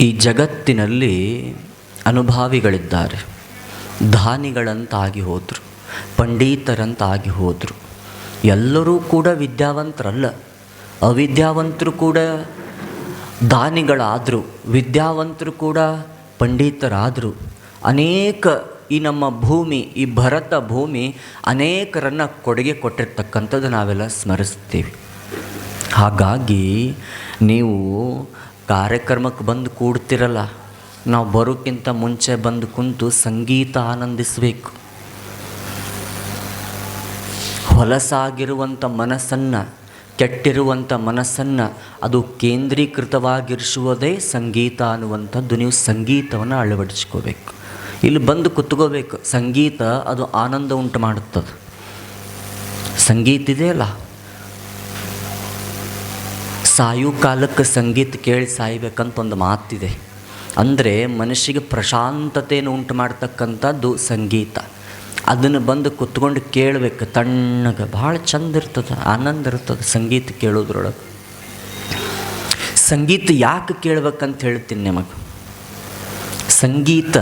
ಈ ಜಗತ್ತಿನಲ್ಲಿ ಅನುಭಾವಿಗಳಿದ್ದಾರೆ. ದಾನಿಗಳಂತಾಗಿ ಹೋದರು, ಪಂಡಿತರಂತಾಗಿ ಹೋದರು. ಎಲ್ಲರೂ ಕೂಡ ವಿದ್ಯಾವಂತರಲ್ಲ. ಅವಿದ್ಯಾವಂತರು ಕೂಡ ದಾನಿಗಳಾದರು, ವಿದ್ಯಾವಂತರು ಕೂಡ ಪಂಡಿತರಾದರು. ಅನೇಕ ಈ ನಮ್ಮ ಭೂಮಿ, ಈ ಭರತ ಭೂಮಿ ಅನೇಕರನ್ನು ಕೊಡುಗೆ ಕೊಟ್ಟಿರ್ತಕ್ಕಂಥದ್ದು ನಾವೆಲ್ಲ ಸ್ಮರಿಸ್ತೀವಿ ಹಾಗಾಗಿ ನೀವು ಕಾರ್ಯಕ್ರಮಕ್ಕೆ ಬಂದು ಕೂಡ್ತಿರಲ್ಲ, ನಾವು ಬರೋಕ್ಕಿಂತ ಮುಂಚೆ ಬಂದು ಕುಂತು ಸಂಗೀತ ಆನಂದಿಸಬೇಕು. ಹೊಲಸಾಗಿರುವಂಥ ಮನಸ್ಸನ್ನು ಕೆಟ್ಟಿರುವಂಥ ಮನಸ್ಸನ್ನು ಅದು ಕೇಂದ್ರೀಕೃತವಾಗಿರಿಸುವುದೇ ಸಂಗೀತ ಅನ್ನುವಂಥದ್ದು. ನೀವು ಸಂಗೀತವನ್ನು ಅಳವಡಿಸ್ಕೋಬೇಕು. ಇಲ್ಲಿ ಬಂದು ಕುತ್ಕೋಬೇಕು. ಸಂಗೀತ ಅದು ಆನಂದ ಉಂಟು ಮಾಡುತ್ತದೆ. ಸಂಗೀತ ಇದೆಯಲ್ಲ? ಸಾಯು ಕಾಲಕ್ಕೆ ಸಂಗೀತ ಕೇಳಿ ಸಾಯ್ಬೇಕಂತ ಒಂದು ಮಾತಿದೆ. ಅಂದರೆ ಮನುಷ್ಯಗೆ ಪ್ರಶಾಂತತೆಯನ್ನು ಉಂಟು ಮಾಡ್ತಕ್ಕಂಥದ್ದು ಸಂಗೀತ. ಅದನ್ನು ಬಂದು ಕುತ್ಕೊಂಡು ಕೇಳಬೇಕು, ತಣ್ಣಗೆ. ಭಾಳ ಚಂದ ಇರ್ತದೆ, ಆನಂದ ಇರ್ತದೆ ಸಂಗೀತ ಕೇಳೋದ್ರೊಳಗೆ. ಸಂಗೀತ ಯಾಕೆ ಕೇಳ್ಬೇಕಂತ ಹೇಳ್ತೀನಿ ನಿಮಗೆ. ಸಂಗೀತ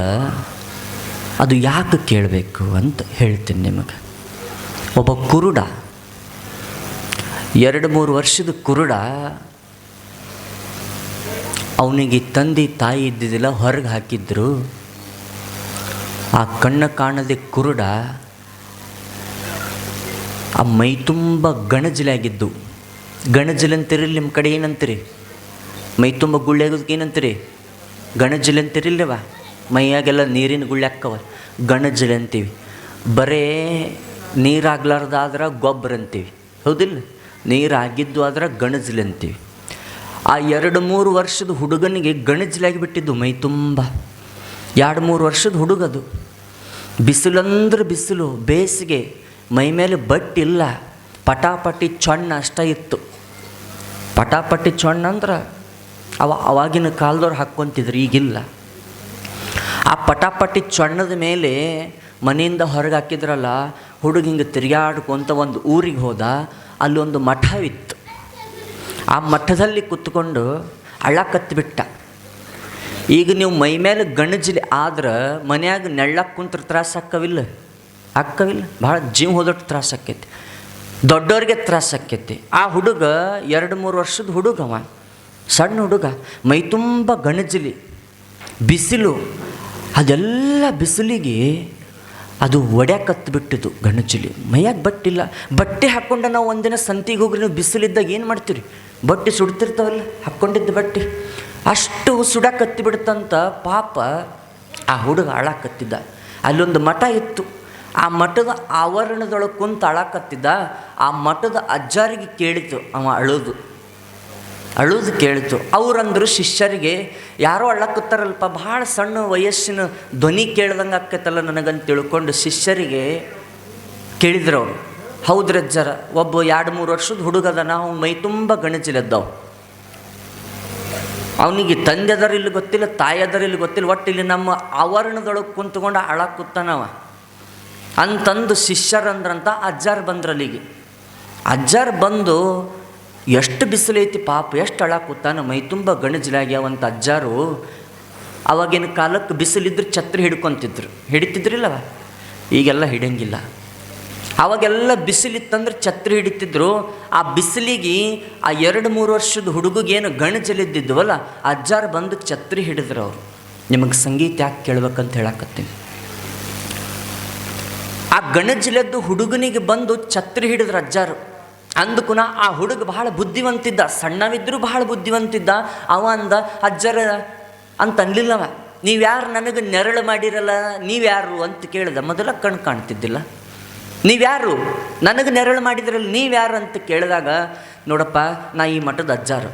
ಅದು ಯಾಕೆ ಕೇಳಬೇಕು ಅಂತ ಹೇಳ್ತೀನಿ ನಿಮಗೆ. ಒಬ್ಬ ಕುರುಡ, ಎರಡು ಮೂರು ವರ್ಷದ ಕುರುಡ ಅವನಿಗೆ ತಂದೆ ತಾಯಿ ಇದ್ದಿದ್ದಿಲ್ಲ ಹೊರಗೆ ಹಾಕಿದ್ರು. ಆ ಕಣ್ಣ ಕಾಣದೆ ಕುರುಡ ಆ ಮೈ ತುಂಬ ಗಣಜಲಾಗಿದ್ದು. ಗಣಜಲಂತೀರಿ ನಿಮ್ಮ ಕಡೆ ಏನಂತೀರಿ? ಮೈ ತುಂಬ ಗುಳ್ಳೆ ಆಗೋದಕ್ಕೆ ಏನಂತೀರಿ? ಗಣಜಲ ಮೈಯಾಗೆಲ್ಲ ನೀರಿನ ಗುಳ್ಳೆ ಹಾಕವ ಗಣಜಲ ಅಂತೀವಿ ಬರೇ ನೀರಾಗ್ಲಾರ್ದಾದ್ರೆ ಗೊಬ್ಬರ ಅಂತೀವಿ ಹೌದಿಲ್ಲ? ನೀರಾಗಿದ್ದು ಆದ್ರೆ ಗಣಜಲ ಅಂತೀವಿ ಆ ಎರಡು ಮೂರು ವರ್ಷದ ಹುಡುಗನಿಗೆ ಗಣಜಲಾಗಿ ಬಿಟ್ಟಿದ್ದು ಮೈ ತುಂಬ. ಎರಡು ಮೂರು ವರ್ಷದ ಹುಡುಗದು. ಬಿಸಿಲಂದ್ರೆ ಬಿಸಿಲು, ಬೇಸಿಗೆ, ಮೈ ಮೇಲೆ ಬಟ್ಟಿಲ್ಲ. ಪಟಾಪಟಿ ಚೊಣ್ಣ ಅಷ್ಟ ಇತ್ತು. ಪಟಾಪಟಿ ಚೊಣ್ಣ ಅಂದ್ರೆ ಅವ ಅವಾಗಿನ ಕಾಲದವ್ರು ಹಾಕ್ಕೊಂತಿದ್ರು, ಈಗಿಲ್ಲ. ಆ ಪಟಾಪಟಿ ಚೊಣ್ಣದ ಮೇಲೆ ಮನೆಯಿಂದ ಹೊರಗೆ ಹಾಕಿದ್ರಲ್ಲ ಹುಡುಗ ಹಿಂಗೆ ತಿರುಗಾಡ್ಕೊಂತ ಒಂದು ಊರಿಗೆ ಹೋದ, ಅಲ್ಲೊಂದು ಮಠವಿತ್ತು. ಆ ಮಠದಲ್ಲಿ ಕುತ್ಕೊಂಡು ಅಳ್ಳಕತ್ತಿಬಿಟ್ಟ ಈಗ ನೀವು ಮೈ ಮೇಲೆ ಗಣಜಲಿ ಆದ್ರೆ ಮನ್ಯಾಗ ನೆಳ್ಳಕ್ಕೆ ಕುಂತ್ರ ತ್ರಾಸ ಆಕ್ಕವಿಲ್ಲ ಅಕ್ಕವಿಲ್ಲ. ಭಾಳ ಜೀವ ಹೋದಟ್ಟು ತ್ರಾಸ ಆಕ್ಕೈತಿ. ದೊಡ್ಡವ್ರಿಗೆ ತ್ರಾಸ ಆಕ್ಕೈತಿ. ಆ ಹುಡುಗ ಎರಡು ಮೂರು ವರ್ಷದ ಹುಡುಗವ ಸಣ್ಣ ಹುಡುಗ. ಮೈ ತುಂಬ ಗಣಜಲಿ. ಬಿಸಿಲು. ಅದೆಲ್ಲ ಬಿಸಿಲಿಗೆ ಅದು ಬಿಟ್ಟಿದ್ದು ಗಣಜಲಿ. ಮೈಯಾಗ ಬಟ್ಟಿಲ್ಲ. ಬಟ್ಟೆ ಹಾಕ್ಕೊಂಡು ನಾವು ಒಂದಿನ ಸಂತಿಗೆ ಹೋಗ್ರಿ ನೀವು ಬಿಸಿಲಿದ್ದಾಗ ಏನು ಮಾಡ್ತೀರಿ? ಬಟ್ಟೆ ಸುಡ್ತಿರ್ತಾವಲ್ಲ ಹಾಕ್ಕೊಂಡಿದ್ದ ಬಟ್ಟೆ. ಅಷ್ಟು ಸುಡಕತ್ತಿ ಬಿಡ್ತಂತ ಪಾಪ ಆ ಹುಡುಗ ಅಳಾಕತ್ತಿದ್ದ ಅಲ್ಲೊಂದು ಮಠ ಇತ್ತು. ಆ ಮಠದ ಆವರಣದೊಳಗೆ ಕುಂತು ಅಳಾಕತ್ತಿದ್ದ ಆ ಮಠದ ಅಜ್ಜಾರಿಗೆ ಕೇಳಿತು, ಅವ ಅಳೋದು. ಅಳುದು ಕೇಳಿತು. ಅವ್ರಂದ್ರು ಶಿಷ್ಯರಿಗೆ, ಯಾರೋ ಅಳ್ಳಕತ್ತಾರಲ್ಪ ಭಾಳ ಸಣ್ಣ ವಯಸ್ಸಿನ ಧ್ವನಿ ಕೇಳ್ದಂಗೆ ಆಕೈತಲ್ಲ ನನಗಂತ ತಿಳ್ಕೊಂಡು, ಶಿಷ್ಯರಿಗೆ ಕೇಳಿದ್ರು ಅವರು. ಹೌದ್ರಿ ಅಜ್ಜರ ಒಬ್ಬ ಎರಡು ಮೂರು ವರ್ಷದ ಹುಡುಗದನ ನಾವು ಮೈ ತುಂಬ ಗಣಜಿಲದ್ದವು. ಅವನಿಗೆ ತಂದೆ ಅದರ ಇಲ್ಲಿ ಗೊತ್ತಿಲ್ಲ ತಾಯಿ ಅದರ ಇಲ್ಲಿ ಗೊತ್ತಿಲ್ಲ, ಒಟ್ಟು ಇಲ್ಲಿ ನಮ್ಮ ಆವರಣದೊಳಗೆ ಕುಂತ್ಕೊಂಡು ಅಳಕುತ್ತಾನವ ಅಂತಂದು ಶಿಷ್ಯರಂದ್ರಂತ ಅಜ್ಜಾರ್ ಬಂದ್ರಲ್ಲಿಗೆ. ಅಜ್ಜಾರ್ ಬಂದು ಎಷ್ಟು ಬಿಸಿಲೈತಿ ಪಾಪ, ಎಷ್ಟು ಅಳಾಕುತ್ತಾನ ಮೈ ತುಂಬ ಗಣಜಿಲಾಗ್ಯಾವಂತ ಅಜ್ಜಾರು. ಅವಾಗಿನ ಕಾಲಕ್ಕೆ ಬಿಸಿಲಿದ್ರೆ ಛತ್ರಿ ಹಿಡ್ಕೊತಿದ್ರು. ಹಿಡಿತಿದ್ರಿಲ್ಲವ? ಈಗೆಲ್ಲ ಹಿಡಿಯಂಗಿಲ್ಲ. ಅವಾಗೆಲ್ಲ ಬಿಸಿಲಿತ್ತಂದ್ರೆ ಛತ್ರಿ ಹಿಡಿತಿದ್ರು. ಆ ಬಿಸಿಲಿಗೆ ಆ ಎರಡು ಮೂರು ವರ್ಷದ ಹುಡುಗಗೇನು ಗಣಜಲಿದ್ದಿದ್ವಲ್ಲ ಅಜ್ಜಾರು ಬಂದು ಛತ್ರಿ ಹಿಡಿದ್ರು ಅವರು. ನಿಮಗೆ ಸಂಗೀತ ಯಾಕೆ ಕೇಳ್ಬೇಕಂತ ಹೇಳಕತ್ತೀನಿ. ಆ ಗಣಜಲದ್ದು ಹುಡುಗನಿಗೆ ಬಂದು ಛತ್ರಿ ಹಿಡಿದ್ರು ಅಜ್ಜಾರು. ಅಂದಕುನ ಆ ಹುಡುಗ ಬಹಳ ಬುದ್ಧಿವಂತಿದ್ದ ಸಣ್ಣವಿದ್ದರೂ ಬಹಳ ಬುದ್ಧಿವಂತಿದ್ದ. ಅವ ಅಂದ, ಅಜ್ಜರ, ಅಂತ ಅನ್ಲಿಲ್ಲವ. ನೀವ್ಯಾರು ನನಗೆ ನೆರಳು ಮಾಡಿರಲ್ಲ, ನೀವ್ಯಾರು? ಅಂತ ಕೇಳಿದ. ಮೊದಲ ಕಣ್ ಕಾಣ್ತಿದ್ದಿಲ್ಲ. ನೀವ್ಯಾರು? ನನಗೆ ನೆರಳು ಮಾಡಿದ್ರಲ್ಲಿ ನೀವ್ಯಾರು ಅಂತ ಕೇಳಿದಾಗ, ನೋಡಪ್ಪ, ನಾ ಈ ಮಠದ ಅಜ್ಜಾರು.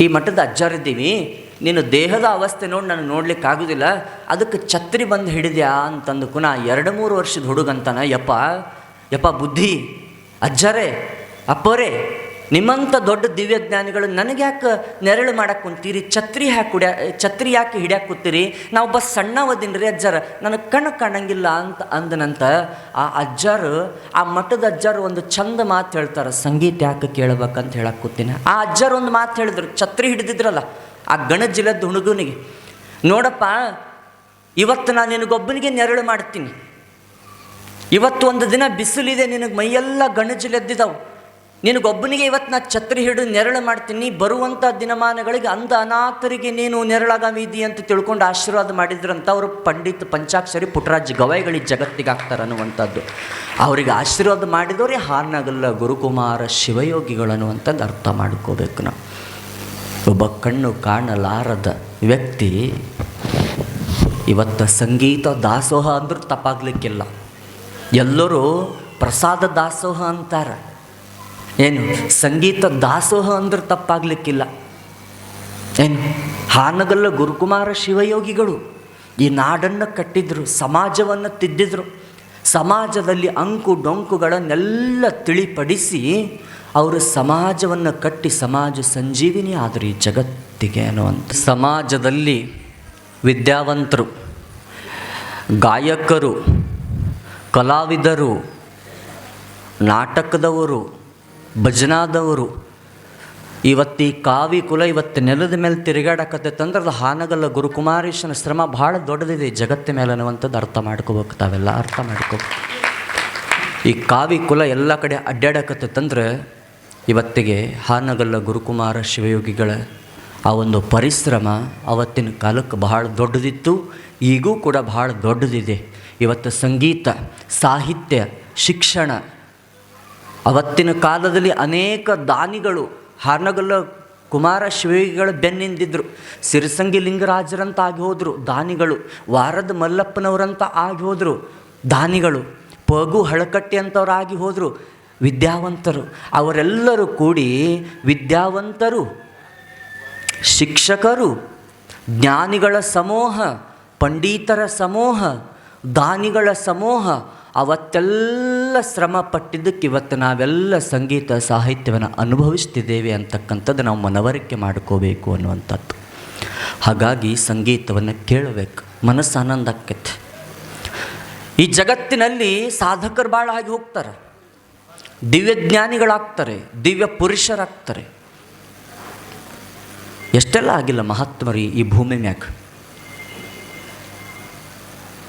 ಈ ಮಠದ ಅಜ್ಜಾರಿದ್ದೀವಿ. ನೀನು ದೇಹದ ಅವಸ್ಥೆ ನೋಡಿ ನನಗೆ ನೋಡ್ಲಿಕ್ಕೆ ಆಗೋದಿಲ್ಲ. ಅದಕ್ಕೆ ಛತ್ರಿ ಬಂದು ಹಿಡಿದ್ಯಾ ಅಂತಂದು ನಾ ಎರಡು ಮೂರು ವರ್ಷದ ಹುಡುಗಂತಾನ, ಯಪ್ಪ ಯಪ್ಪ ಬುದ್ಧಿ, ಅಜ್ಜರೇ, ಅಪ್ಪರೇ ನಿಮ್ಮಂಥ ದೊಡ್ಡ ದಿವ್ಯಜ್ಞಾನಿಗಳು ನನಗೆ ಯಾಕೆ ನೆರಳು ಮಾಡಕ್ಕೆ ಕುಂತೀರಿ, ಛತ್ರಿ ಹಾಕಿ ಕುಡಿಯ, ಛತ್ರಿ ಯಾಕೆ ಹಿಡ್ಯಾಕೆ ಕೂತೀರಿ, ನಾವು ಬಸ್ ರೀ ಅಜ್ಜಾರ, ನನಗೆ ಕಣ್ಣು ಕಾಣಂಗಿಲ್ಲ ಅಂತ ಅಂದನಂತ ಆ ಅಜ್ಜಾರು, ಆ ಮಠದ ಅಜ್ಜಾರು ಒಂದು ಚಂದ ಮಾತು ಹೇಳ್ತಾರೆ, ಸಂಗೀತ ಯಾಕೆ ಕೇಳ್ಬೇಕಂತ ಹೇಳಕ್ಕೆ ಕೂತೀನಿ. ಆ ಅಜ್ಜಾರು ಒಂದು ಮಾತು ಹೇಳಿದ್ರು, ಛತ್ರಿ ಹಿಡಿದಿದ್ರಲ್ಲ, ಆ ಗಣಜಿಲದ ಹುಡುಗನಿಗೆ ನೋಡಪ್ಪ, ಇವತ್ತು ನಾನು ನಿನಗೊಬ್ಬನಿಗೆ ನೆರಳು ಮಾಡ್ತೀನಿ. ಇವತ್ತು ಒಂದು ದಿನ ಬಿಸಿಲಿದೆ, ನಿನಗೆ ಮೈಯೆಲ್ಲ ಗಣಜಿಲೆದ್ದಿದ್ದಾವೆ ನಿನಗೊಬ್ಬನಿಗೆ ಇವತ್ತು ನಾ ಛತ್ರಿ ಹಿಡಿದು ನೆರಳು ಮಾಡ್ತೀನಿ ಬರುವಂಥ ದಿನಮಾನಗಳಿಗೆ ಅಂಧ ಅನಾಥರಿಗೆ ನೀನು ನೆರಳಾಗವಿದಿ ಅಂತ ತಿಳ್ಕೊಂಡು ಆಶೀರ್ವಾದ ಮಾಡಿದ್ರಂತ ಅವರು ಪಂಡಿತ್ ಪಂಚಾಕ್ಷರಿ ಪುಟ್ಟರಾಜ್ ಗವಾಯಿಗಳಿಗೆ ಜಗತ್ತಿಗೆ ಹಾಕ್ತಾರೆ ಅನ್ನುವಂಥದ್ದು. ಅವರಿಗೆ ಆಶೀರ್ವಾದ ಮಾಡಿದವರೇ ಹಾನಗಲ್ಲ ಗುರುಕುಮಾರ ಶಿವಯೋಗಿಗಳು ಅನ್ನುವಂಥದ್ದು ಅರ್ಥ ಮಾಡ್ಕೋಬೇಕು ನಾವು. ಒಬ್ಬ ಕಣ್ಣು ಕಾಣಲಾರದ ವ್ಯಕ್ತಿ ಇವತ್ತು ಸಂಗೀತ ದಾಸೋಹ ಅಂದ್ರೂ ತಪ್ಪಾಗ್ಲಿಕ್ಕಿಲ್ಲ. ಎಲ್ಲರೂ ಪ್ರಸಾದ ದಾಸೋಹ ಅಂತಾರೆ. ಏನು? ಸಂಗೀತ ದಾಸೋಹ ಅಂದ್ರೆ ತಪ್ಪಾಗ್ಲಿಕ್ಕಿಲ್ಲ. ಏನು? ಹಾನಗಲ್ಲ ಗುರುಕುಮಾರ ಶಿವಯೋಗಿಗಳು ಈ ನಾಡನ್ನು ಕಟ್ಟಿದ್ರು, ಸಮಾಜವನ್ನು ತಿದ್ದಿದ್ರು. ಸಮಾಜದಲ್ಲಿ ಅಂಕು ಡೊಂಕುಗಳನ್ನೆಲ್ಲ ತಿಳಿಪಡಿಸಿ ಅವರು ಸಮಾಜವನ್ನು ಕಟ್ಟಿ ಸಮಾಜ ಸಂಜೀವಿನಿ ಆದರು ಈ ಜಗತ್ತಿಗೆ ಅನ್ನುವಂಥ ಸಮಾಜದಲ್ಲಿ ವಿದ್ಯಾವಂತರು, ಗಾಯಕರು, ಕಲಾವಿದರು, ನಾಟಕದವರು ಭಜನಾದವರು. ಇವತ್ತು ಈ ಕಾವಿ ಕುಲ ಇವತ್ತು ನೆಲದ ಮೇಲೆ ತಿರುಗಾಡಕತ್ತೈತೆ ಅಂದ್ರೆ ಅದು ಹಾನಗಲ್ಲ ಗುರುಕುಮಾರೀಶನ ಶ್ರಮ ಭಾಳ ದೊಡ್ಡದಿದೆ. ಜಗತ್ತಿನ ಮೇಲೆ ಅನ್ನುವಂಥದ್ದು ಅರ್ಥ ಮಾಡ್ಕೋಬೇಕು, ತಾವೆಲ್ಲ ಅರ್ಥ ಮಾಡ್ಕೋಬೇಕು. ಈ ಕಾವಿ ಕುಲ ಎಲ್ಲ ಕಡೆ ಅಡ್ಡಾಡಕತ್ತೈತಂದ್ರೆ ಇವತ್ತಿಗೆ ಹಾನಗಲ್ಲ ಗುರುಕುಮಾರ ಶಿವಯೋಗಿಗಳ ಆ ಒಂದು ಪರಿಶ್ರಮ ಅವತ್ತಿನ ಕಾಲಕ್ಕೆ ಬಹಳ ದೊಡ್ಡದಿತ್ತು, ಈಗೂ ಕೂಡ ಬಹಳ ದೊಡ್ಡದಿದೆ. ಇವತ್ತು ಸಂಗೀತ, ಸಾಹಿತ್ಯ, ಶಿಕ್ಷಣ ಅವತ್ತಿನ ಕಾಲದಲ್ಲಿ ಅನೇಕ ದಾನಿಗಳು ಹಾರ್ನಗಲ್ಲ ಕುಮಾರ ಶಿವಿಗಳ ಬೆನ್ನಿಂದಿದ್ದರು ಸಿರಿಸಂಗಿ ಲಿಂಗರಾಜರಂತ ಆಗಿ ಹೋದರು ದಾನಿಗಳು, ವಾರದ ಮಲ್ಲಪ್ಪನವರಂತ ಆಗಿ ಹೋದರು ದಾನಿಗಳು, ಪಗು ಹಳಕಟ್ಟಿ ಅಂತವರಾಗಿ ಹೋದರು ವಿದ್ಯಾವಂತರು. ಅವರೆಲ್ಲರೂ ಕೂಡಿ ವಿದ್ಯಾವಂತರು, ಶಿಕ್ಷಕರು, ಜ್ಞಾನಿಗಳ ಸಮೂಹ, ಪಂಡಿತರ ಸಮೂಹ, ದಾನಿಗಳ ಸಮೂಹ ಅವತ್ತೆಲ್ಲ ಶ್ರಮ ಪಟ್ಟಿದ್ದಕ್ಕೆ ಇವತ್ತು ನಾವೆಲ್ಲ ಸಂಗೀತ ಸಾಹಿತ್ಯವನ್ನು ಅನುಭವಿಸ್ತಿದ್ದೇವೆ ಅಂತಕ್ಕಂಥದ್ದು ನಾವು ಮನವರಿಕೆ ಮಾಡ್ಕೋಬೇಕು ಅನ್ನುವಂಥದ್ದು. ಹಾಗಾಗಿ ಸಂಗೀತವನ್ನು ಕೇಳಬೇಕು, ಮನಸ್ಸು ಆನಂದ ಆಕೈತೆ ಈ ಜಗತ್ತಿನಲ್ಲಿ ಸಾಧಕರು ಭಾಳ ಆಗಿ ಹೋಗ್ತಾರೆ. ದಿವ್ಯ ಜ್ಞಾನಿಗಳಾಗ್ತಾರೆ, ದಿವ್ಯ ಪುರುಷರಾಗ್ತಾರೆ. ಎಷ್ಟೆಲ್ಲ ಆಗಿಲ್ಲ ಮಹಾತ್ಮರಿ ಈ ಭೂಮಿ ಮ್ಯಾಗ.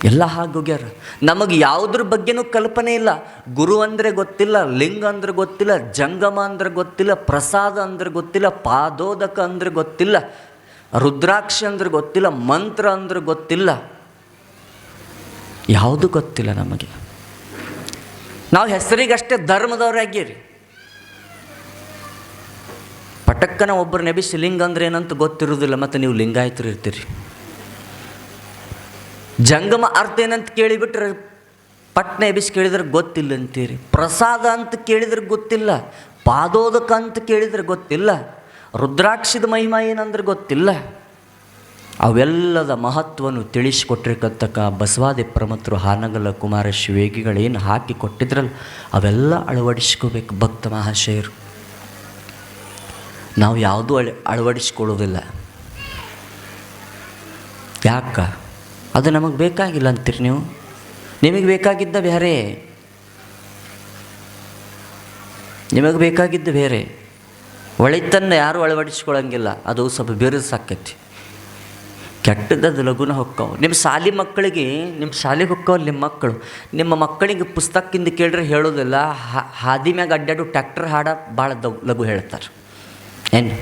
ಎಲ್ಲ ಹಾಗೋಗ್ಯಾರ. ನಮಗೆ ಯಾವುದ್ರ ಬಗ್ಗೆನೂ ಕಲ್ಪನೆ ಇಲ್ಲ. ಗುರು ಅಂದರೆ ಗೊತ್ತಿಲ್ಲ, ಲಿಂಗ ಅಂದ್ರೆ ಗೊತ್ತಿಲ್ಲ, ಜಂಗಮ ಅಂದ್ರೆ ಗೊತ್ತಿಲ್ಲ, ಪ್ರಸಾದ ಅಂದ್ರೆ ಗೊತ್ತಿಲ್ಲ, ಪಾದೋದಕ ಅಂದ್ರೆ ಗೊತ್ತಿಲ್ಲ, ರುದ್ರಾಕ್ಷಿ ಅಂದ್ರೆ ಗೊತ್ತಿಲ್ಲ, ಮಂತ್ರ ಅಂದ್ರೆ ಗೊತ್ತಿಲ್ಲ. ಯಾವುದು ಗೊತ್ತಿಲ್ಲ ನಮಗೆ. ನಾವು ಹೆಸರಿಗಷ್ಟೇ ಧರ್ಮದವರಾಗಿರಿ ಪಟಕ್ಕನ ಒಬ್ಬರು ನೆಬಿಸಿ ಲಿಂಗ ಅಂದ್ರೆ ಏನಂತ ಗೊತ್ತಿರೋದಿಲ್ಲ, ಮತ್ತು ನೀವು ಲಿಂಗಾಯತರು ಇರ್ತೀರಿ. ಜಂಗಮ ಅರ್ಥ ಏನಂತ ಕೇಳಿಬಿಟ್ರೆ ಪಟ್ನೆ ಎಬಿಸಿ ಕೇಳಿದ್ರೆ ಗೊತ್ತಿಲ್ಲ ಅಂತೀರಿ ಪ್ರಸಾದ ಅಂತ ಕೇಳಿದ್ರೆ ಗೊತ್ತಿಲ್ಲ, ಪಾದೋದಕ ಅಂತ ಕೇಳಿದ್ರೆ ಗೊತ್ತಿಲ್ಲ, ರುದ್ರಾಕ್ಷದ ಮಹಿಮಾ ಏನಂದ್ರೆ ಗೊತ್ತಿಲ್ಲ. ಅವೆಲ್ಲದ ಮಹತ್ವವನ್ನು ತಿಳಿಸಿಕೊಟ್ಟಿರ್ತಕ್ಕ ಬಸವಾದಿ ಪ್ರಮತ್ರು ಹಾನಗಲ ಕುಮಾರ ಶಿವೇಗಿಗಳೇನು ಹಾಕಿ ಕೊಟ್ಟಿದ್ರಲ್ಲ, ಅವೆಲ್ಲ ಅಳವಡಿಸ್ಕೋಬೇಕು ಭಕ್ತ ಮಹಾಶಯರು. ನಾವು ಯಾವುದೂ ಅಳ ಅಳವಡಿಸ್ಕೊಳ್ಳೋದಿಲ್ಲ ಯಾಕ? ಅದು ನಮಗೆ ಬೇಕಾಗಿಲ್ಲ ಅಂತೀರಿ ನೀವು? ನಿಮಗೆ ಬೇಕಾಗಿದ್ದ ಬೇರೆ. ನಿಮಗೆ ಬೇಕಾಗಿದ್ದು ಬೇರೆ. ಒಳಿತನ್ನು ಯಾರೂ ಅಳವಡಿಸ್ಕೊಳ್ಳಂಗಿಲ್ಲ ಅದು ಸ್ವಲ್ಪ ಬಿರುಸಾಕೈತಿ. ಕೆಟ್ಟದ್ದು ಲಘುನ ಹೊಕ್ಕವು. ನಿಮ್ಮ ಶಾಲೆ ಮಕ್ಕಳಿಗೆ ನಿಮ್ಮ ಶಾಲೆಗೆ ಹೊಕ್ಕವಲ್ಲ ನಿಮ್ಮ ಮಕ್ಕಳು. ನಿಮ್ಮ ಮಕ್ಕಳಿಗೆ ಪುಸ್ತಕದಿಂದ ಕೇಳ್ರೆ ಹೇಳೋದಿಲ್ಲ. ಹಾದಿ ಮ್ಯಾಗ ಅಡ್ಡಾಡು ಟ್ಯಾಕ್ಟರ್ ಹಾಡ ಭಾಳ ದವ್, ಲಘು ಹೇಳ್ತಾರೆ. ಏನು?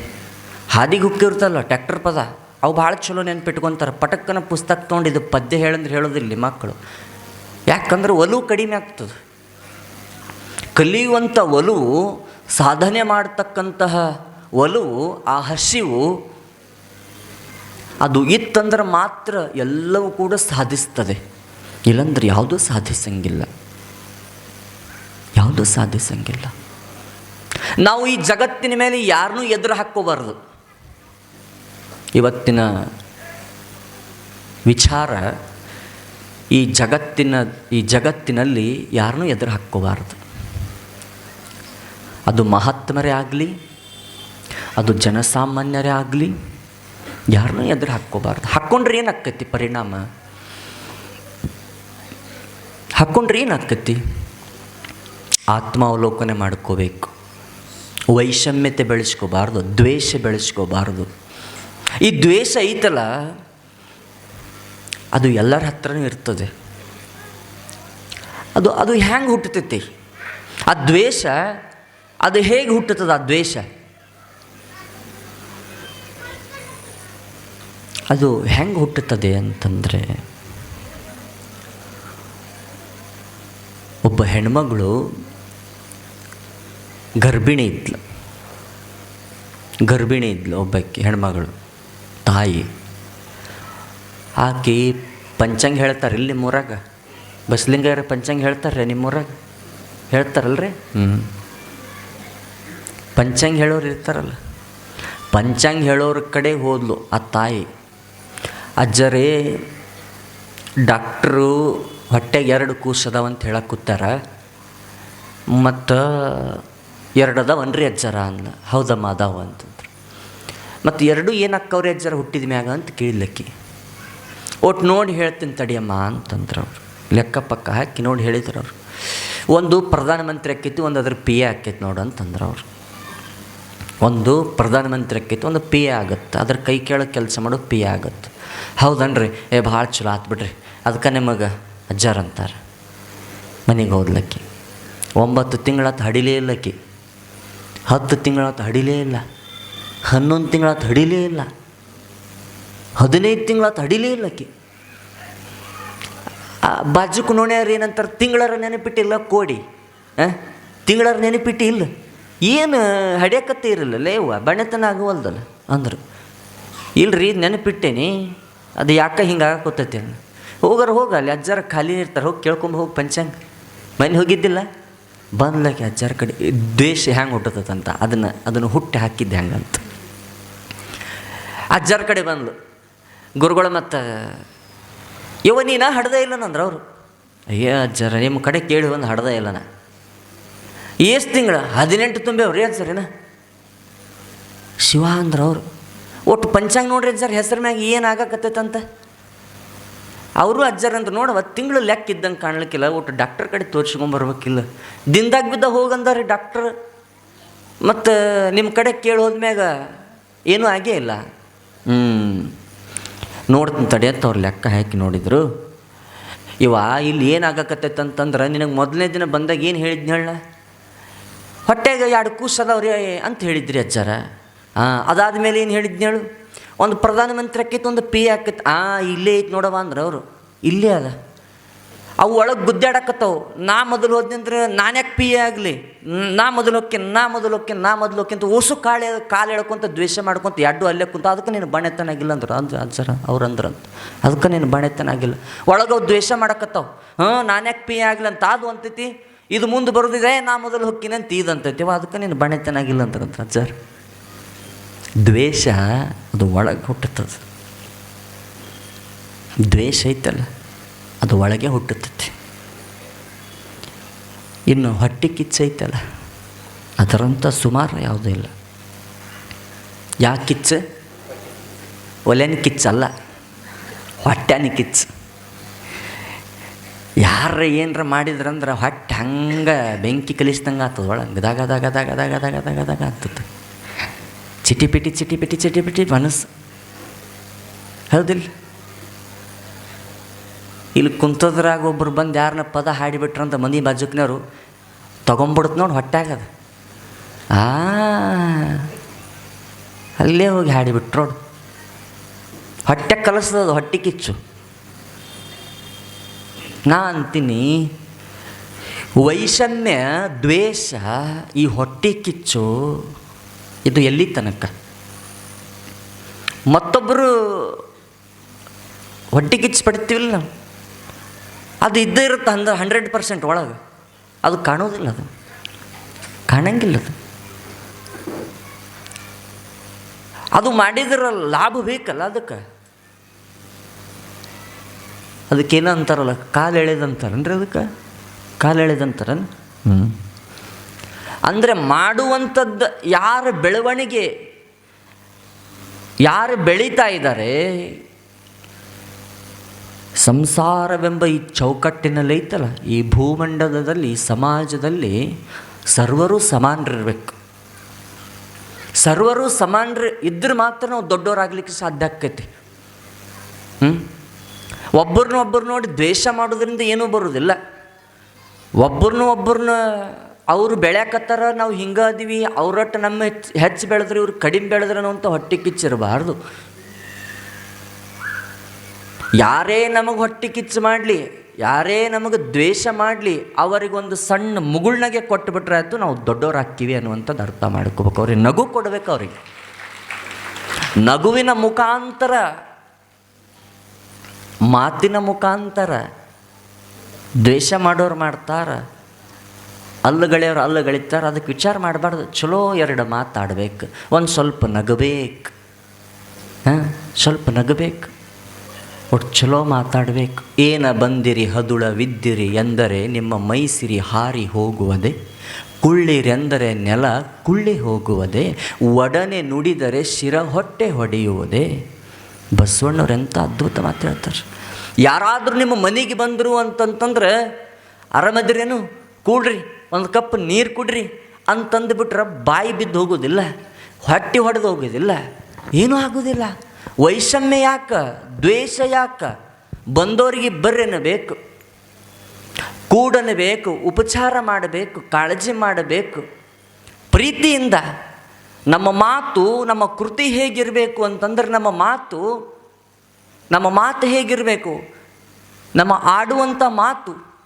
ಹಾದಿಗೆ ಹುಕ್ಕಿರ್ತಲ್ಲ ಟ್ಯಾಕ್ಟರ್ ಪದ? ಅವು ಭಾಳ ಚಲೋ ನೆನ್ಪಿಟ್ಕೊತಾರೆ. ಪಟಕ್ಕನ ಪುಸ್ತಕ ತೊಗೊಂಡು ಇದು ಪದ್ಯ ಹೇಳಂದ್ರೆ ಹೇಳೋದಿಲ್ಲ ಮಕ್ಕಳು. ಯಾಕಂದ್ರೆ ಒಲವು ಕಡಿಮೆ ಆಗ್ತದೆ. ಕಲಿಯುವಂಥ ಒಲವು ಸಾಧನೆ ಮಾಡ್ತಕ್ಕಂತಹ ಒಲವು, ಆ ಹಸಿವು, ಅದು ಇತ್ತಂದ್ರೆ ಮಾತ್ರ ಎಲ್ಲವೂ ಕೂಡ ಸಾಧಿಸ್ತದೆ. ಇಲ್ಲಂದ್ರೆ ಯಾವುದೂ ಸಾಧಿಸಂಗಿಲ್ಲ. ಯಾವುದೂ ಸಾಧಿಸಂಗಿಲ್ಲ. ನಾವು ಈ ಜಗತ್ತಿನ ಮೇಲೆ ಯಾರನ್ನೂ ಎದುರು ಹಾಕ್ಕೋಬಾರ್ದು. ಇವತ್ತಿನ ವಿಚಾರ ಈ ಜಗತ್ತಿನ, ಈ ಜಗತ್ತಿನಲ್ಲಿ ಯಾರನ್ನೂ ಎದುರು ಹಾಕ್ಕೋಬಾರ್ದು. ಅದು ಮಹಾತ್ಮರೇ ಆಗಲಿ, ಅದು ಜನಸಾಮಾನ್ಯರೇ ಆಗಲಿ, ಯಾರನ್ನೂ ಎದುರು ಹಾಕ್ಕೋಬಾರ್ದು. ಹಾಕ್ಕೊಂಡ್ರೆ ಏನು ಆಕ್ಕೈತಿ ಪರಿಣಾಮ? ಹಾಕ್ಕೊಂಡ್ರೆ ಆಕ್ಕೈತಿ ಆತ್ಮಾವಲೋಕನೆ ಮಾಡ್ಕೋಬೇಕು. ವೈಷಮ್ಯತೆ ಬೆಳೆಸ್ಕೋಬಾರ್ದು, ದ್ವೇಷ ಬೆಳೆಸ್ಕೋಬಾರ್ದು. ಈ ದ್ವೇಷ ಐತಲ್ಲ, ಅದು ಎಲ್ಲರ ಹತ್ರನೂ ಇರ್ತದೆ. ಅದು ಅದು ಹ್ಯಾಂಗೆ ಹುಟ್ಟತೈತಿ? ಆ ದ್ವೇಷ, ಅದು ಹೇಗೆ ಹುಟ್ಟುತ್ತದೆ ಆ ದ್ವೇಷ? ಅದು ಹೆಂಗೆ ಹುಟ್ಟುತ್ತದೆ ಅಂತಂದರೆ, ಒಬ್ಬ ಹೆಣ್ಮಗಳು ಗರ್ಭಿಣಿ ಇದ್ಲು. ಗರ್ಭಿಣಿ ಇದ್ಲು ಒಬ್ಬಕ್ಕೆ, ಹೆಣ್ಮಗಳು. ತಾಯಿ. ಆಕೆ ಪಂಚಾಂಗ ಹೇಳ್ತಾರೆ ಇಲ್ಲಿ ನಿಮ್ಮೂರಾಗ. ಬಸ್ಲಿಂಗರ ಪಂಚಾಂಗ ಹೇಳ್ತಾರೆ ನಿಮ್ಮೂರಾಗ. ಹೇಳ್ತಾರಲ್ರಿ? ಹ್ಞೂ ಪಂಚಾಂಗ ಹೇಳೋರು ಇರ್ತಾರಲ್ಲ. ಪಂಚಾಂಗ ಹೇಳೋರ ಕಡೆ ಹೋದ್ಲು ಆ ತಾಯಿ. ಅಜ್ಜರೇ ಡಾಕ್ಟ್ರು ಹೊಟ್ಟೆಗೆ ಎರಡು ಕೂಸದವ ಅಂತ ಹೇಳಕ್ಕೆ ಕೂತಾರ. ಮತ್ತು ಎರಡು ಅದಾವನ್ರಿ ಅಜ್ಜರ ಅಂದ ಹೌದಮ್ಮ ಅದಾವ ಅಂತಂದ್ರು ಮತ್ತು ಎರಡು ಏನಕ್ಕವ್ರಿ ಅಜ್ಜರ ಹುಟ್ಟಿದ ಮ್ಯಾಗ ಅಂತ ಕೇಳಿದ್ಲಕ್ಕಿ. ಒಟ್ಟು ನೋಡಿ ಹೇಳ್ತೀನಿ ತಡಿಯಮ್ಮ ಅಂತಂದ್ರೆ ಅವರು. ಲೆಕ್ಕ ಪಕ್ಕ ಹಾಕಿ ನೋಡಿ ಹೇಳಿದ್ರು ಅವರು. ಒಂದು ಪ್ರಧಾನಮಂತ್ರಿ ಆಕೈತಿ, ಒಂದು ಅದ್ರ ಪಿ ಎ ಆಕೈತಿ ನೋಡು ಅಂತಂದ್ರೆ ಅವರು. ಒಂದು ಪ್ರಧಾನಮಂತ್ರಿ ಆಕೈತಿ, ಒಂದು ಪಿ ಎ ಆಗುತ್ತೆ. ಅದ್ರ ಕೈ ಕೇಳೋ ಕೆಲಸ ಮಾಡೋ ಪಿ ಎ ಆಗುತ್ತೆ. ಹೌದನ್ರಿ? ಏ, ಭಾಳ ಚಲೋ ಆತು ಬಿಡ್ರಿ. ಅದಕ್ಕೆ ನಿಮಗೆ ಅಜ್ಜಾರ ಅಂತಾರೆ. ಮನೆಗೆ ಹೋದ್ಲಕ್ಕಿ. ಒಂಬತ್ತು ತಿಂಗಳತ್ತು ಹಡಿಲೇ ಇಲ್ಲಕ್ಕಿ. ಹತ್ತು ತಿಂಗಳತ್ತು ಹಡಿಲೇ ಇಲ್ಲ. ಹನ್ನೊಂದು ತಿಂಗಳ ತಡಿಲೇ ಇಲ್ಲ. ಹದಿನೈದು ತಿಂಗಳ ತಡಿಲೇ ಇಲ್ಲ ಆ ಬಾಜುಕ್ ನೋಣ್ಯಾರ ಏನಂತಾರೆ, ತಿಂಗಳರ ನೆನಪಿಟ್ಟಿಲ್ಲ ಕೋಡಿ. ಹಾಂ ತಿಂಗಳರ ನೆನಪಿಟ್ಟು ಇಲ್ಲ. ಏನು ಹಡಿಯಕತ್ತೆ ಇರಲ್ಲ ಲೇವ ಬಣ್ಣತನ ಆಗುವಲ್ದಲ್ಲ ಅಂದರು. ಇಲ್ರಿ ನೆನಪಿಟ್ಟೇನಿ. ಅದು ಯಾಕೆ ಹಿಂಗೆ ಆಗಕ್ಕೋತೈತಿ ಹೋಗಾರ ಹೋಗ, ಅಲ್ಲಿ ಅಜ್ಜಾರ ಖಾಲಿ ಇರ್ತಾರೆ, ಹೋಗಿ ಕೇಳ್ಕೊಂಬ ಹೋಗಿ ಪಂಚಾಂಗ. ಮನೆ ಹೋಗಿದ್ದಿಲ್ಲ? ಬಂದ್ಲಕ್ಕೆ ಅಜ್ಜಾರ ಕಡೆ. ದ್ವೇಷ ಹೆಂಗೆ ಹುಟ್ಟತಂತ ಅದನ್ನು ಅದನ್ನು ಹುಟ್ಟಿ ಹಾಕಿದ್ದೆ ಹೆಂಗಂತ. ಅಜ್ಜಾರ ಕಡೆ ಬಂದು ಗುರುಗಳು ಮತ್ತು ಇವ ನೀನ ಹಡ್ದೇ ಇಲ್ಲನಂದ್ರೆ ಅವರು. ಅಯ್ಯ ಅಜ್ಜರ ನಿಮ್ಮ ಕಡೆ ಕೇಳಿ ಒಂದು ಹಡ್ದೇ ಇಲ್ಲನ? ನಾ ಎಷ್ಟು ತಿಂಗಳ? ಹದಿನೆಂಟು ತುಂಬ್ಯಾವ್ರಿ ಅಜ್ಜರೇನ ಶಿವ ಅಂದ್ರೆ ಅವರು. ಒಟ್ಟು ಪಂಚಾಂಗ ನೋಡ್ರಿ ಅಜ್ಜರ, ಹೆಸರು ಮ್ಯಾಗ ಏನು ಆಗಾಕತ್ತೈತಂತ? ಅವರು ಅಂದ್ರೆ ನೋಡವ ತಿಂಗಳು ಲೆಕ್ಕ ಇದ್ದಂಗೆ ಕಾಣ್ಲಿಕ್ಕಿಲ್ಲ. ಒಟ್ಟು ಡಾಕ್ಟರ್ ಕಡೆ ತೋರಿಸ್ಕೊಂಬರ್ಬೇಕಿಲ್ಲ ದಿನದಾಗ ಬಿದ್ದ ಹೋಗಂದಾರಿ ಡಾಕ್ಟರ್. ಮತ್ತು ನಿಮ್ಮ ಕಡೆ ಕೇಳಿ ಹೋದ್ಮ್ಯಾಗ ಏನೂ ಆಗೇ ಇಲ್ಲ. ನೋಡ್ತೀನಿ ತಡಿ ಅಂತ ಅವ್ರು ಲೆಕ್ಕ ಹಾಕಿ ನೋಡಿದರು. ಇವ ಇಲ್ಲಿ ಏನು ಆಗಾಕತ್ತೈತೆ ಅಂತಂದ್ರೆ ನಿನಗೆ ಮೊದಲನೇ ದಿನ ಬಂದಾಗ ಏನು ಹೇಳಿದ್ನ ಹೇಳ? ಹೊಟ್ಟೆಗೆ ಎರಡು ಕೂಸದವ್ರಿ ಅಂತ ಹೇಳಿದ್ರಿ ಅಜ್ಜಾರ. ಹಾಂ ಅದಾದ್ಮೇಲೆ ಏನು ಹೇಳಿದ್ನೇಳು ಒಂದು ಪ್ರಧಾನಮಂತ್ರಿ ಆಕೈತೆ, ಒಂದು ಪಿ ಆಕೈತೆ. ಆ, ಇಲ್ಲೇ ಐತೆ ನೋಡವ ಅಂದ್ರೆ ಅವರು. ಇಲ್ಲೇ ಅದ ಅವು ಒಳಗೆ ಗುದ್ದಾಡಕತ್ತವು. ನಾ ಮೊದಲು ಹೋದ್ನಂದ್ರೆ ನಾನ್ಯಾಕೆ ಪಿ ಆಗಲಿ? ನಾ ಮೊದಲು ಹೋಕ್ಕೆ ನಾ ಮೊದಲು ಹೋಕ್ಕೆ ನಾ ಮೊದಲು ಹೋಕ್ಕೇಂತ ಓಸು ಕಾಳೆ ಕಾಲು ಎಳ್ಕೊಂತ ದ್ವೇಷ ಮಾಡ್ಕೊಂತ ಎಡ್ಡು ಅಲ್ಲೇ ಕುಂತ, ಅದಕ್ಕೆ ನೀನು ಬಣೆತನಾಗಿಲ್ಲ ಅಂದ್ರೆ. ಅಂದ್ರ ಅಜ್ಜರ ಅವ್ರು ಅಂತ. ಅದಕ್ಕೆ ನೀನು ಬಣೆತನಾಗಿಲ್ಲ ಒಳಗೆ ಅವು ದ್ವೇಷ ಮಾಡಕತ್ತವು. ಹಾಂ ನಾನ್ಯಾಕೆ ಪಿ ಆಗಲಿ ಅಂತ ಅದು ಅಂತೈತಿ ಇದು ಮುಂದೆ ಬರೋದಿದೆ, ನಾ ಮೊದಲು ಹೊಕ್ಕಿನಂತ ಇದು ಅಂತೈತಿ. ಅವ ಅದಕ್ಕೆ ನೀನು ಬಣೆತನಾಗಿಲ್ಲ ಅಂತ. ಸರ್. ದ್ವೇಷ ಅದು ಒಳಗೆ ಹುಟ್ಟುತ್ತದೆ. ದ್ವೇಷ ಐತಲ್ಲ. ಅದು ಒಳಗೆ ಹುಟ್ಟುತ್ತೆ ಇನ್ನು ಹೊಟ್ಟೆ ಕಿಚ್ಚು ಐತಲ್ಲ ಅದರಂಥ ಸುಮಾರು ಯಾವುದೂ ಇಲ್ಲ. ಯಾಕೆ ಕಿಚ್ಚ? ಒಲೆನ ಕಿಚ್ಚಲ್ಲ ಹೊಟ್ಟೆನ ಕಿಚ್ಚ. ಯಾರ ಏನರ ಮಾಡಿದ್ರಂದ್ರೆ ಹೊಟ್ಟೆ ಹಂಗೆ ಬೆಂಕಿ ಕಲಿಸ್ದಂಗೆ ಆಗ್ತದೆ ಒಳಗೆ, ದಾಗ ದಾಗ ದಾಗ ದಾಗ ದಾಗ ದಾಗ ದಾಗ ಆಗ್ತದೆ ಚಿಟಿ ಪಿಟಿ ಚಿಟಿ ಪಿಟಿ ಚಿಟಿ ಪಿಟಿ ಮನಸ್ಸು. ಹೌದಿಲ್ಲ? ಇಲ್ಲಿ ಕುಂತದ್ರಾಗ ಒಬ್ರು ಬಂದು ಯಾರನ್ನ ಪದ ಹಾಡಿಬಿಟ್ರಂತ ಮಂದಿ ಬಾಜುಕ್ನವ್ರು ತೊಗೊಂಬಿಡುತ್ತೆ ನೋಡಿ ಹೊಟ್ಟಾಗದ ಆ, ಅಲ್ಲೇ ಹೋಗಿ ಹಾಡಿಬಿಟ್ರು ನೋಡು. ಹೊಟ್ಟೆ ಕಲಿಸ್ತದ ಹೊಟ್ಟೆ ಕಿಚ್ಚು. ನಾ ಅಂತೀನಿ, ವೈಷಮ್ಯ, ದ್ವೇಷ, ಈ ಹೊಟ್ಟೆ ಕಿಚ್ಚು, ಇದು ಎಲ್ಲಿ ತನಕ? ಮತ್ತೊಬ್ಬರು ಹೊಟ್ಟೆ ಕಿಚ್ಚು ಪಡಿತೀವಿಲ್ಲ ನಾವು. ಅದು ಇದ್ದೇ ಇರುತ್ತೆ ಅಂದ್ರೆ ಹಂಡ್ರೆಡ್ ಪರ್ಸೆಂಟ್ ಒಳಗೆ. ಅದು ಕಾಣೋದಿಲ್ಲ ಅದು. ಕಾಣಂಗಿಲ್ಲ ಅದು. ಅದು ಮಾಡಿದ್ರೆ ಲಾಭ ಬೇಕಲ್ಲ ಅದಕ್ಕೆ? ಅದಕ್ಕೇನೋ ಅಂತಾರಲ್ಲ ಕಾಲು ಎಳೆದಂತಾರನ್ರಿ ಅದಕ್ಕೆ? ಕಾಲು ಎಳೆದಂತಾರನ್? ಹ್ಞೂ ಅಂದರೆ ಮಾಡುವಂಥದ್ದು ಯಾರ ಬೆಳವಣಿಗೆ ಯಾರು ಬೆಳೀತಾ ಇದ್ದಾರೆ ಸಂಸಾರವೆಂಬ ಈ ಚೌಕಟ್ಟಿನಲ್ಲಿ ಐತಲ್ಲ, ಈ ಭೂಮಂಡಲದಲ್ಲಿ, ಸಮಾಜದಲ್ಲಿ ಸರ್ವರು ಸಮಾನರಿರ್ಬೇಕು. ಸರ್ವರು ಸಮಾನರು ಇದ್ರೆ ಮಾತ್ರ ನಾವು ದೊಡ್ಡವರಾಗಲಿಕ್ಕೆ ಸಾಧ್ಯ ಆಕ್ಕೈತಿ ಒಬ್ಬರನ್ನ ಒಬ್ಬರು ನೋಡಿ ದ್ವೇಷ ಮಾಡೋದ್ರಿಂದ ಏನೂ ಬರೋದಿಲ್ಲ ಒಬ್ಬರನ್ನ ಒಬ್ಬರನ್ನ ಅವರು ಬೆಳ್ಯಾಕತ್ತಾರ, ನಾವು ಹಿಂಗೆ ಅದೀವಿ ಅವ್ರಟ್ಟು ನಮ್ಮ ಹೆಚ್ಚು ಹೆಚ್ಚು ಬೆಳೆದ್ರೆ ಇವ್ರು ಕಡಿಮೆ ಬೆಳೆದ್ರೆ ಅಂತ ಹೊಟ್ಟೆ ಕಿಚ್ಚಿರಬಾರ್ದು. ಯಾರೇ ನಮಗೆ ಹೊಟ್ಟೆ ಕಿಚ್ಚು ಮಾಡಲಿ, ಯಾರೇ ನಮಗೆ ದ್ವೇಷ ಮಾಡಲಿ, ಅವರಿಗೊಂದು ಸಣ್ಣ ಮುಗುಳ್ನಗೆ ಕೊಟ್ಟು ಬಿಟ್ರೆ ಆಯ್ತು ನಾವು ದೊಡ್ಡವ್ರು ಹಾಕ್ತೀವಿ ಅನ್ನುವಂಥದ್ದು ಅರ್ಥ ಮಾಡ್ಕೋಬೇಕು. ಅವ್ರಿಗೆ ನಗು ಕೊಡಬೇಕು ಅವ್ರಿಗೆ. ನಗುವಿನ ಮುಖಾಂತರ, ಮಾತಿನ ಮುಖಾಂತರ ದ್ವೇಷ ಮಾಡೋರು ಮಾಡ್ತಾರ, ಅಲ್ಲುಗಳೆಯವ್ರು ಅಲ್ಲುಗಳಿತಾರೆ ಅದಕ್ಕೆ ವಿಚಾರ ಮಾಡಬಾರ್ದು. ಚಲೋ ಎರಡು ಮಾತಾಡ್ಬೇಕು. ಒಂದು ಸ್ವಲ್ಪ ನಗಬೇಕು. ಹಾಂ, ಸ್ವಲ್ಪ ನಗಬೇಕು. ಒಟ್ಟು ಚಲೋ ಮಾತಾಡಬೇಕು. ಏನ ಬಂದಿರಿ ಹದುಳ ವಿದ್ದಿರಿ ಎಂದರೆ ನಿಮ್ಮ ಮೈಸಿರಿ ಹಾರಿ ಹೋಗುವುದೇ. ಕುಳ್ಳಿರೆಂದರೆ ನೆಲ ಕುಳ್ಳಿ ಹೋಗುವುದೇ. ಒಡನೆ ನುಡಿದರೆ ಶಿರ ಹೊಟ್ಟೆ ಹೊಡೆಯುವುದೇ. ಬಸವಣ್ಣವ್ರು ಎಂಥ ಅದ್ಭುತ ಮಾತು ಹೇಳ್ತಾರೆ. ಯಾರಾದರೂ ನಿಮ್ಮ ಮನೆಗೆ ಬಂದರು ಅಂತಂತಂದ್ರೆ ಅರಮದ್ರೇನು ಕೂಡ್ರಿ, ಒಂದು ಕಪ್ ನೀರು ಕುಡ್ರಿ. ಅಂತಂದು ಬಿಟ್ರೆ ಬಾಯಿ ಬಿದ್ದು ಹೋಗೋದಿಲ್ಲ, ಹೊಟ್ಟೆ ಹೊಡೆದು ಹೋಗೋದಿಲ್ಲ. ಏನೂ ಆಗೋದಿಲ್ಲ. ವೈಷಮ್ಯ ಯಾಕ? ದ್ವೇಷ ಯಾಕ? ಬಂದವರಿಗೆ ಬರ್ರೆನ ಬೇಕು. ಕೂಡನಬೇಕು ಉಪಚಾರ ಮಾಡಬೇಕು. ಕಾಳಜಿ ಮಾಡಬೇಕು. ಪ್ರೀತಿಯಿಂದ ನಮ್ಮ ಮಾತು, ನಮ್ಮ ಕೃತಿ ಹೇಗಿರಬೇಕು ಅಂತಂದ್ರೆ ನಮ್ಮ ಮಾತು ನಮ್ಮ ಮಾತು ಹೇಗಿರಬೇಕು? ನಮ್ಮ ಆಡುವಂಥ ಮಾತು.